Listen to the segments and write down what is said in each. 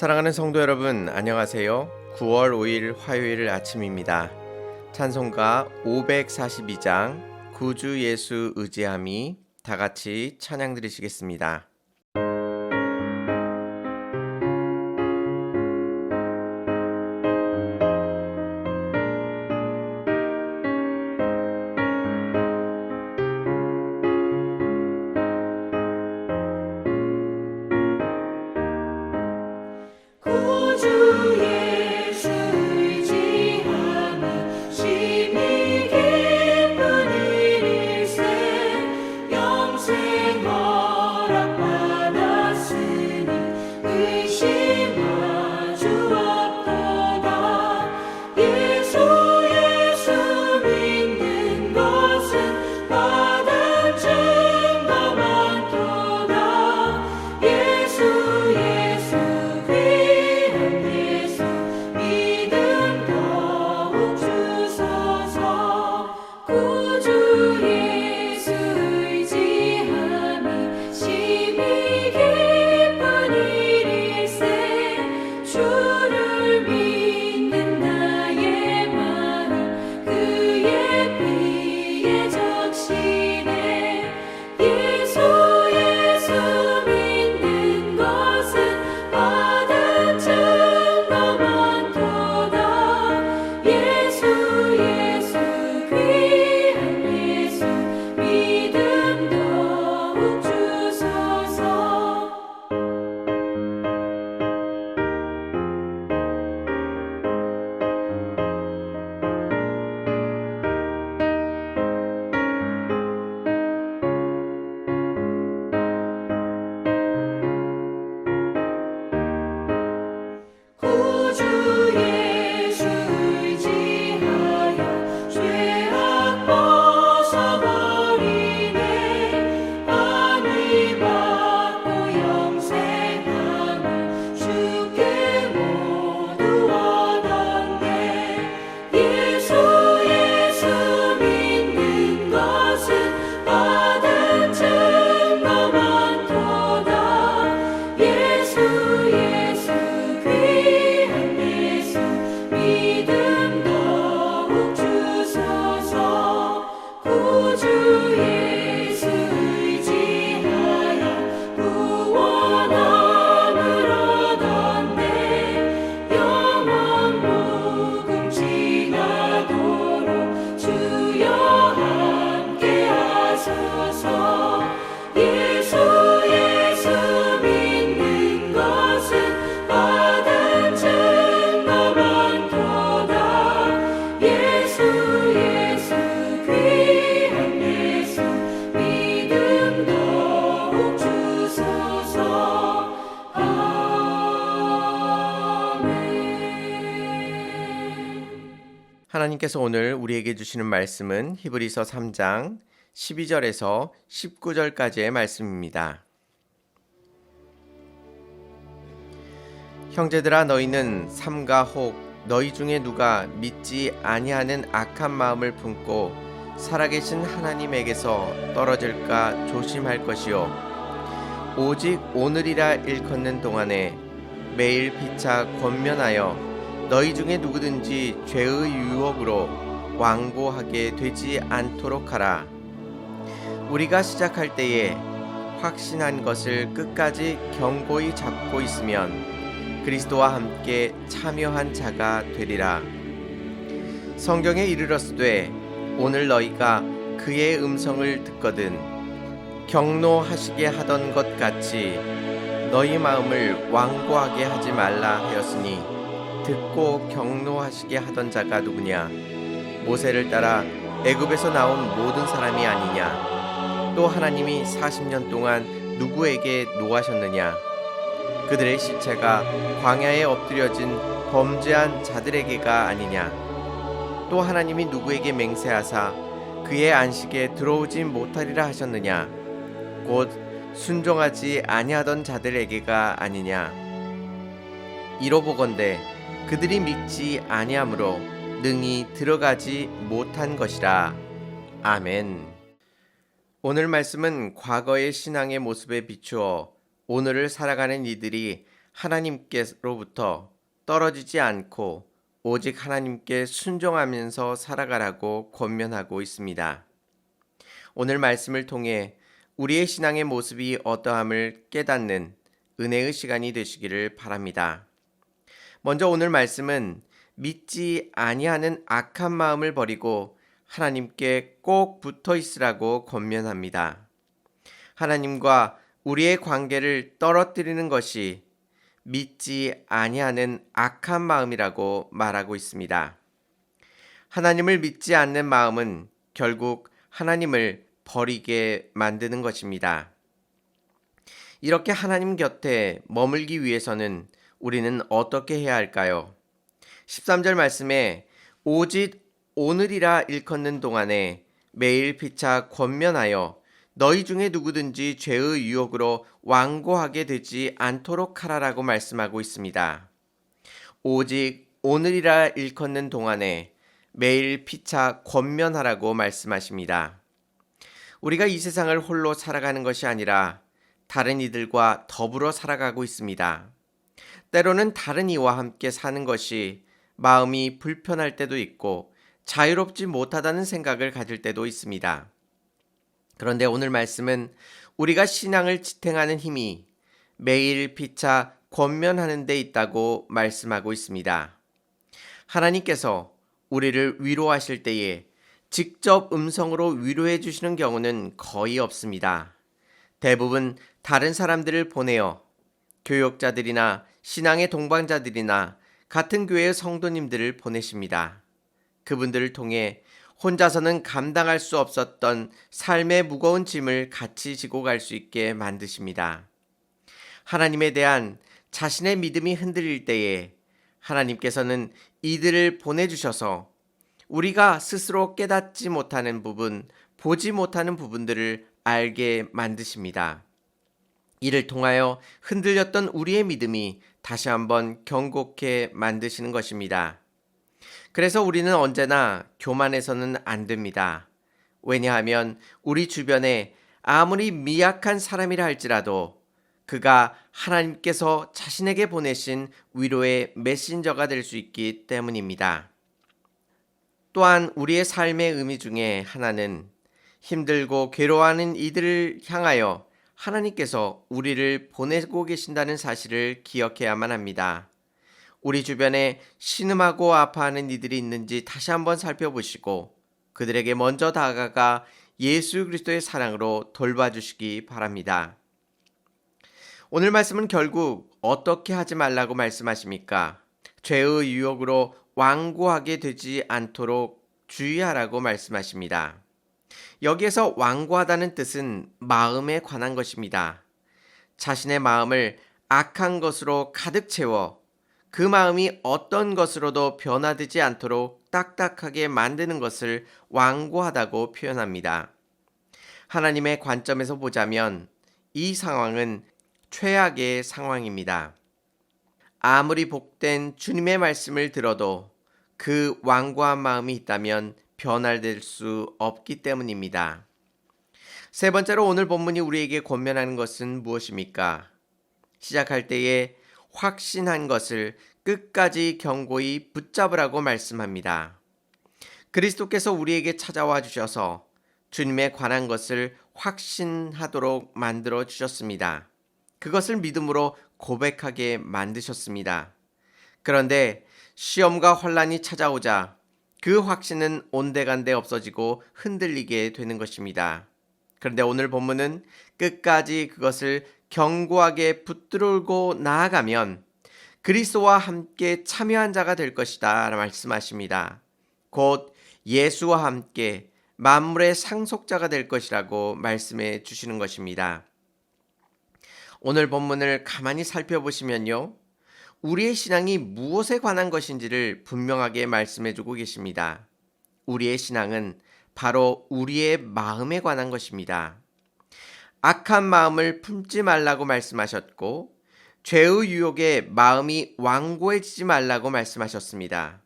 사랑하는 성도 여러분, 안녕하세요. 9월 5일 화요일 아침입니다. 찬송가 542장 구주 예수 의지함이 다 같이 찬양 드리시겠습니다. 하나님께서 오늘 우리에게 주시는 말씀은 히브리서 3장 12절에서 19절까지의 말씀입니다. 형제들아 너희는 삼가 혹 너희 중에 누가 믿지 아니하는 악한 마음을 품고 살아계신 하나님에게서 떨어질까 조심할 것이요 오직 오늘이라 일컫는 동안에 매일 피차 권면하여 너희 중에 누구든지 죄의 유혹으로 완고하게 되지 않도록 하라. 우리가 시작할 때에 확신한 것을 끝까지 견고히 잡고 있으면 그리스도와 함께 참여한 자가 되리라. 성경에 이르렀으되 오늘 너희가 그의 음성을 듣거든 경노하시게 하던 것 같이 너희 마음을 완고하게 하지 말라 하였으니 듣고 경노하시게 하던 자가 누구냐? 모세를 따라 애굽에서 나온 모든 사람이 아니냐? 또 하나님이 40년 동안 누구에게 노하셨느냐? 그들의 시체가 광야에 엎드려진 범죄한 자들에게가 아니냐? 또 하나님이 누구에게 맹세하사 그의 안식에 들어오지 못하리라 하셨느냐? 곧 순종하지 아니하던 자들에게가 아니냐? 이로 보건대 그들이 믿지 아니하므로 능히 들어가지 못한 것이라 아멘. 오늘 말씀은 과거의 신앙의 모습에 비추어 오늘을 살아가는 이들이 하나님께로부터 떨어지지 않고 오직 하나님께 순종하면서 살아가라고 권면하고 있습니다. 오늘 말씀을 통해 우리의 신앙의 모습이 어떠함을 깨닫는 은혜의 시간이 되시기를 바랍니다. 먼저 오늘 말씀은 믿지 아니하는 악한 마음을 버리고 하나님께 꼭 붙어 있으라고 권면합니다. 하나님과 우리의 관계를 떨어뜨리는 것이 믿지 아니하는 악한 마음이라고 말하고 있습니다. 하나님을 믿지 않는 마음은 결국 하나님을 버리게 만드는 것입니다. 이렇게 하나님 곁에 머물기 위해서는 우리는 어떻게 해야 할까요? 13절 말씀에 오직 오늘이라 일컫는 동안에 매일 피차 권면하여 너희 중에 누구든지 죄의 유혹으로 완고하게 되지 않도록 하라라고 말씀하고 있습니다. 오직 오늘이라 일컫는 동안에 매일 피차 권면하라고 말씀하십니다. 우리가 이 세상을 홀로 살아가는 것이 아니라 다른 이들과 더불어 살아가고 있습니다. 때로는 다른 이와 함께 사는 것이 마음이 불편할 때도 있고 자유롭지 못하다는 생각을 가질 때도 있습니다. 그런데 오늘 말씀은 우리가 신앙을 지탱하는 힘이 매일 피차 권면하는 데 있다고 말씀하고 있습니다. 하나님께서 우리를 위로하실 때에 직접 음성으로 위로해 주시는 경우는 거의 없습니다. 대부분 다른 사람들을 보내어 교역자들이나 신앙의 동반자들이나 같은 교회의 성도님들을 보내십니다. 그분들을 통해 혼자서는 감당할 수 없었던 삶의 무거운 짐을 같이 지고 갈 수 있게 만드십니다. 하나님에 대한 자신의 믿음이 흔들릴 때에 하나님께서는 이들을 보내주셔서 우리가 스스로 깨닫지 못하는 부분, 보지 못하는 부분들을 알게 만드십니다. 이를 통하여 흔들렸던 우리의 믿음이 다시 한번 경고케 만드시는 것입니다. 그래서 우리는 언제나 교만해서는 안 됩니다. 왜냐하면 우리 주변에 아무리 미약한 사람이라 할지라도 그가 하나님께서 자신에게 보내신 위로의 메신저가 될 수 있기 때문입니다. 또한 우리의 삶의 의미 중에 하나는 힘들고 괴로워하는 이들을 향하여 하나님께서 우리를 보내고 계신다는 사실을 기억해야만 합니다. 우리 주변에 신음하고 아파하는 이들이 있는지 다시 한번 살펴보시고 그들에게 먼저 다가가 예수 그리스도의 사랑으로 돌봐주시기 바랍니다. 오늘 말씀은 결국 어떻게 하지 말라고 말씀하십니까? 죄의 유혹으로 완고하게 되지 않도록 주의하라고 말씀하십니다. 여기에서 완고하다는 뜻은 마음에 관한 것입니다. 자신의 마음을 악한 것으로 가득 채워 그 마음이 어떤 것으로도 변화되지 않도록 딱딱하게 만드는 것을 완고하다고 표현합니다. 하나님의 관점에서 보자면 이 상황은 최악의 상황입니다. 아무리 복된 주님의 말씀을 들어도 그 완고한 마음이 있다면 변화될 수 없기 때문입니다. 세 번째로 오늘 본문이 우리에게 권면하는 것은 무엇입니까? 시작할 때에 확신한 것을 끝까지 경고히 붙잡으라고 말씀합니다. 그리스도께서 우리에게 찾아와 주셔서 주님에 관한 것을 확신하도록 만들어 주셨습니다. 그것을 믿음으로 고백하게 만드셨습니다. 그런데 시험과 환란이 찾아오자 그 확신은 온데간데 없어지고 흔들리게 되는 것입니다. 그런데 오늘 본문은 끝까지 그것을 견고하게 붙들고 나아가면 그리스도와 함께 참여한 자가 될 것이다 말씀하십니다. 곧 예수와 함께 만물의 상속자가 될 것이라고 말씀해 주시는 것입니다. 오늘 본문을 가만히 살펴보시면요. 우리의 신앙이 무엇에 관한 것인지를 분명하게 말씀해 주고 계십니다. 우리의 신앙은 바로 우리의 마음에 관한 것입니다. 악한 마음을 품지 말라고 말씀하셨고, 죄의 유혹에 마음이 완고해지지 말라고 말씀하셨습니다.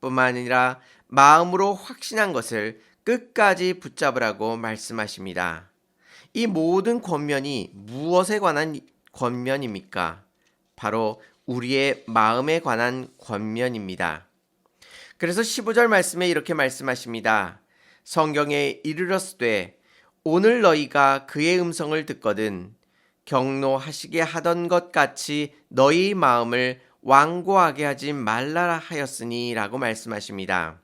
뿐만 아니라 마음으로 확신한 것을 끝까지 붙잡으라고 말씀하십니다. 이 모든 권면이 무엇에 관한 권면입니까? 바로 우리의 마음에 관한 권면입니다. 그래서 15절 말씀에 이렇게 말씀하십니다. 성경에 이르렀으되 오늘 너희가 그의 음성을 듣거든 경노하시게 하던 것 같이 너희 마음을 완고하게 하지 말라 하였으니라고 말씀하십니다.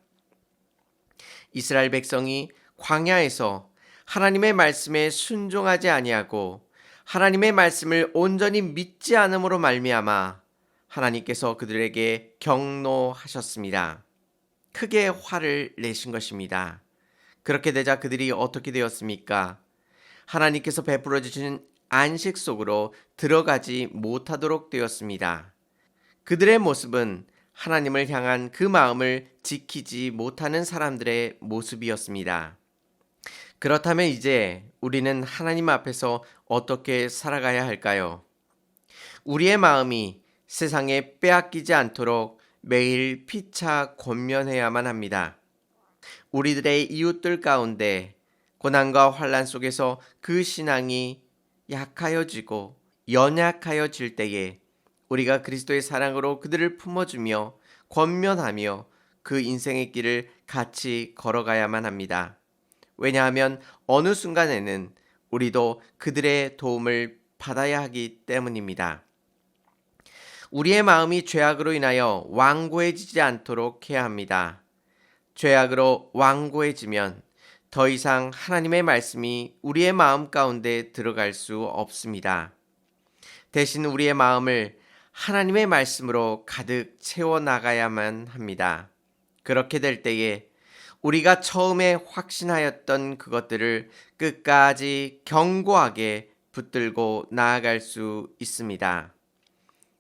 이스라엘 백성이 광야에서 하나님의 말씀에 순종하지 아니하고 하나님의 말씀을 온전히 믿지 않음으로 말미암아 하나님께서 그들에게 경노하셨습니다. 크게 화를 내신 것입니다. 그렇게 되자 그들이 어떻게 되었습니까? 하나님께서 베풀어 주신 안식 속으로 들어가지 못하도록 되었습니다. 그들의 모습은 하나님을 향한 그 마음을 지키지 못하는 사람들의 모습이었습니다. 그렇다면 이제 우리는 하나님 앞에서 어떻게 살아가야 할까요? 우리의 마음이 세상에 빼앗기지 않도록 매일 피차 권면해야만 합니다. 우리들의 이웃들 가운데 고난과 환란 속에서 그 신앙이 약하여지고 연약하여질 때에 우리가 그리스도의 사랑으로 그들을 품어주며 권면하며 그 인생의 길을 같이 걸어가야만 합니다. 왜냐하면 어느 순간에는 우리도 그들의 도움을 받아야 하기 때문입니다. 우리의 마음이 죄악으로 인하여 완고해지지 않도록 해야 합니다. 죄악으로 완고해지면 더 이상 하나님의 말씀이 우리의 마음 가운데 들어갈 수 없습니다. 대신 우리의 마음을 하나님의 말씀으로 가득 채워 나가야만 합니다. 그렇게 될 때에 우리가 처음에 확신하였던 그것들을 끝까지 견고하게 붙들고 나아갈 수 있습니다.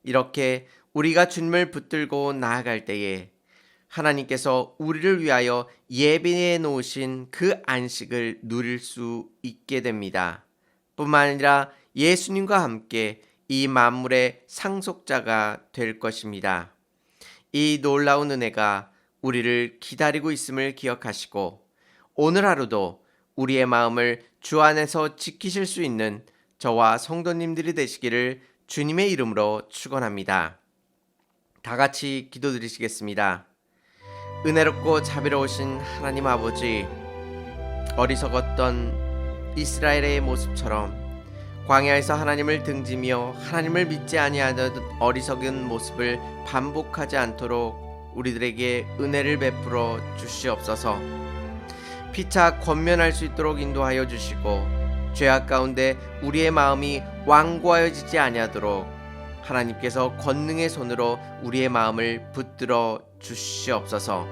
이렇게 우리가 주님을 붙들고 나아갈 때에 하나님께서 우리를 위하여 예비해 놓으신 그 안식을 누릴 수 있게 됩니다. 뿐만 아니라 예수님과 함께 이 만물의 상속자가 될 것입니다. 이 놀라운 은혜가 우리를 기다리고 있음을 기억하시고 오늘 하루도 우리의 마음을 주 안에서 지키실 수 있는 저와 성도님들이 되시기를 주님의 이름으로 축원합니다. 다 같이 기도드리시겠습니다. 은혜롭고 자비로우신 하나님 아버지 어리석었던 이스라엘의 모습처럼 광야에서 하나님을 등지며 하나님을 믿지 아니하던 어리석은 모습을 반복하지 않도록 우리들에게 은혜를 베풀어 주시옵소서. 피차 권면할 수 있도록 인도하여 주시고 죄악 가운데 우리의 마음이 완고하여지지 아니하도록 하나님께서 권능의 손으로 우리의 마음을 붙들어 주시옵소서.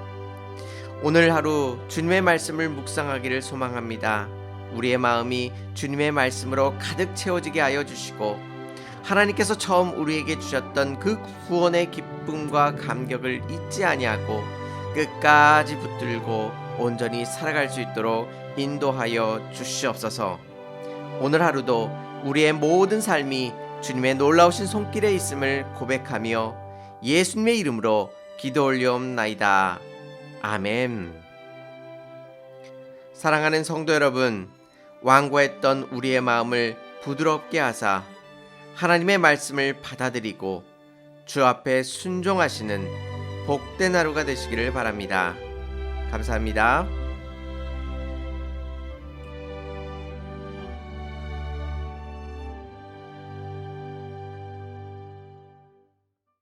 오늘 하루 주님의 말씀을 묵상하기를 소망합니다. 우리의 마음이 주님의 말씀으로 가득 채워지게 하여 주시고 하나님께서 처음 우리에게 주셨던 그 구원의 기쁨과 감격을 잊지 아니하고 끝까지 붙들고 온전히 살아갈 수 있도록 인도하여 주시옵소서. 오늘 하루도 우리의 모든 삶이 주님의 놀라우신 손길에 있음을 고백하며 예수님의 이름으로 기도 올리옵나이다. 아멘. 사랑하는 성도 여러분, 완고했던 우리의 마음을 부드럽게 하사 하나님의 말씀을 받아들이고 주 앞에 순종하시는 복된 하루가 되시기를 바랍니다. 감사합니다.